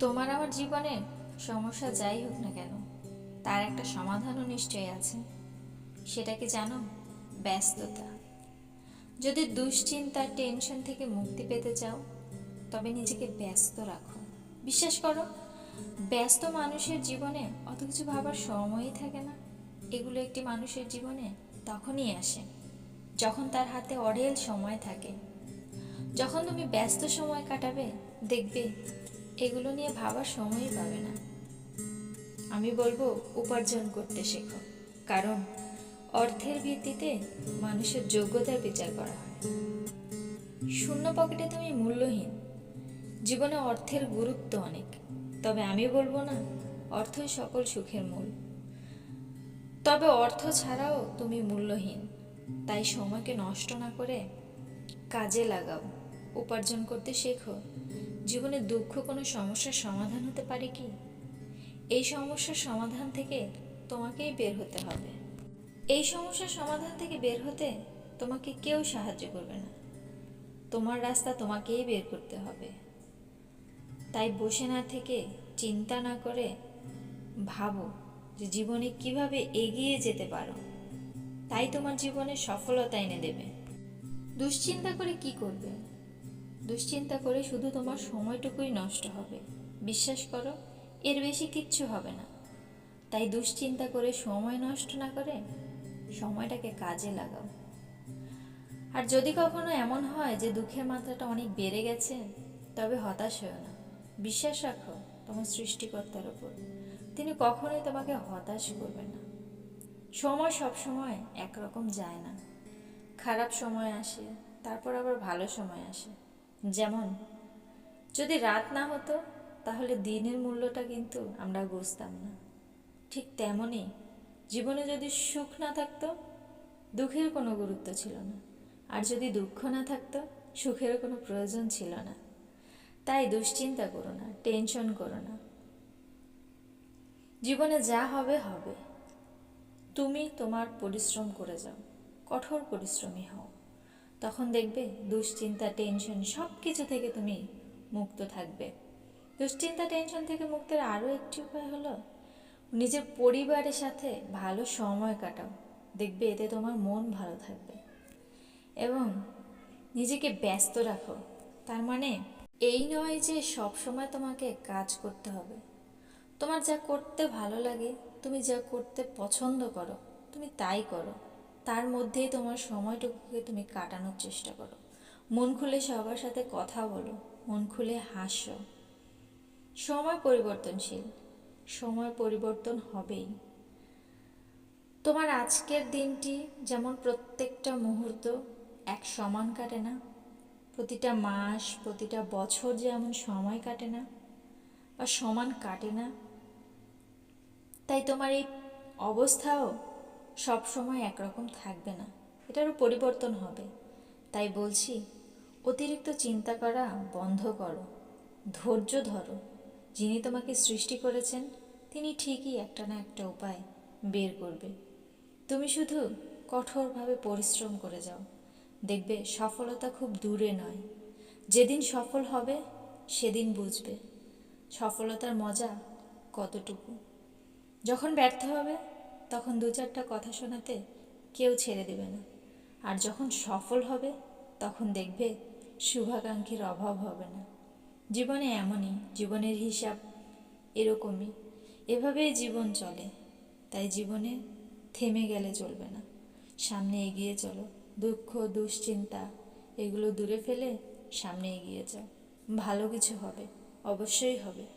তোমার আমার জীবনে সমস্যা যাই হোক না কেন, তার একটা সমাধানও নিশ্চয়ই আছে। সেটা কি জানো? ব্যস্ততা। যদি দুশ্চিন্তা টেনশন থেকে মুক্তি পেতে চাও, তবে নিজেকে ব্যস্ত রাখো। বিশ্বাস করো, ব্যস্ত মানুষের জীবনে অত কিছু ভাবার সময়ই থাকে না। এগুলো একটি মানুষের জীবনে তখনই আসে, যখন তার হাতে অঢেল সময় থাকে। যখন তুমি ব্যস্ত সময় কাটাবে, দেখবে এগুলো নিয়ে ভাবার সময়ই পাবে না। আমি বলব, উপার্জন করতে শেখো। কারণ, অর্থের ভিত্তিতে মানুষের যোগ্যতার বিচার করা হয়। শূন্য পকেটে তুমি মূল্যহীন। জীবনে অর্থের গুরুত্ব অনেক। তবে আমি বলব না, অর্থই সকল সুখের মূল। তবে অর্থ ছাড়াও তুমি মূল্যহীন। তাই সময়কে নষ্ট না করে কাজে লাগাও। উপার্জন করতে শেখো। জীবনে দুঃখ কোনো সমস্যার সমাধান হতে পারে কি? এই সমস্যার সমাধান থেকে তোমাকেই বের হতে হবে। এই সমস্যার সমাধান থেকে বের হতে তোমাকে কেউ সাহায্য করবে না। তোমার রাস্তা তোমাকেই বের করতে হবে। তাই বসে না থেকে চিন্তা না করে ভাবো যে জীবনে কীভাবে এগিয়ে যেতে পারো। তাই তোমার জীবনে সফলতা এনে দেবে। দুশ্চিন্তা করে কি করবে? দুশ্চিন্তা করে শুধু তোমার সময়টুকুই নষ্ট হবে। বিশ্বাস করো, এর বেশি কিচ্ছু হবে না। তাই দুশ্চিন্তা করে সময় নষ্ট না করে সময়টাকে কাজে লাগাও। আর যদি কখনো এমন হয় যে দুঃখের মাত্রাটা অনেক বেড়ে গেছে, তবে হতাশ হয়েও না। বিশ্বাস রাখো তোমার সৃষ্টিকর্তার ওপর। তিনি কখনোই তোমাকে হতাশ করবেন না। সময় সব সময় একরকম যায় না। খারাপ সময় আসে, তারপর আবার ভালো সময় আসে। যেমন, যদি রাত না হতো, তাহলে দিনের মূল্যটা কিন্তু আমরা বুঝতাম না। ঠিক তেমনই জীবনে যদি সুখ না থাকতো, দুঃখের কোনো গুরুত্ব ছিল না। আর যদি দুঃখ না থাকতো, সুখেরও কোনো প্রয়োজন ছিল না। তাই দুশ্চিন্তা করো না, টেনশন করো না। জীবনে যা হবে হবে। তুমি তোমার পরিশ্রম করে যাও, কঠোর পরিশ্রমী হও। তখন দেখবে দুশ্চিন্তা, টেনশন সব কিছু থেকে তুমি মুক্ত থাকবে। দুশ্চিন্তা, টেনশন থেকে মুক্তের আরও একটি উপায় হলো নিজের পরিবারের সাথে ভালো সময় কাটাও। দেখবে এতে তোমার মন ভালো থাকবে। এবং নিজেকে ব্যস্ত রাখো। তার মানে এই নয় যে সব সময় তোমাকে কাজ করতে হবে। তোমার যা করতে ভালো লাগে, তুমি যা করতে পছন্দ করো, তুমি তাই করো। তার মধ্যেই তোমার সময়টুকুকে তুমি কাটানোর চেষ্টা করো। মন খুলে সবার সাথে কথা বলো, মন খুলে হাসো। সময় পরিবর্তনশীল, সময় পরিবর্তন হবেই। তোমার আজকের দিনটি যেমন প্রত্যেকটা মুহূর্ত এক সমান কাটে না, প্রতিটা মাস, প্রতিটা বছর যেমন সময় কাটে না বা সমান কাটে না, তাই তোমার এই অবস্থাও সব সময় একরকম থাকবে না। এটারও পরিবর্তন হবে। তাই বলছি, অতিরিক্ত চিন্তা করা বন্ধ করো। ধৈর্য ধরো। যিনি তোমাকে সৃষ্টি করেছেন, তিনি ঠিকই একটা না একটা উপায় বের করবে। তুমি শুধু কঠোরভাবে পরিশ্রম করে যাও। দেখবে সফলতা খুব দূরে নয়। যেদিন সফল হবে, সেদিন বুঝবে সফলতার মজা কতটুকু। যখন ব্যর্থ হবে তখন দু চারটা কথা শোনাতে কেউ ছেড়ে দেবে না। আর যখন সফল হবে, তখন দেখবে শুভাকাঙ্ক্ষীর অভাব হবে না। জীবনে এমনই, জীবনের হিসাব এরকমই। এভাবেই জীবন চলে, তাই জীবনে থেমে গেলে চলবে না। সামনে এগিয়ে চলো, দুঃখ, দুশ্চিন্তা, এগুলো দূরে ফেলে সামনে এগিয়ে যাও। ভালো কিছু হবে, অবশ্যই হবে।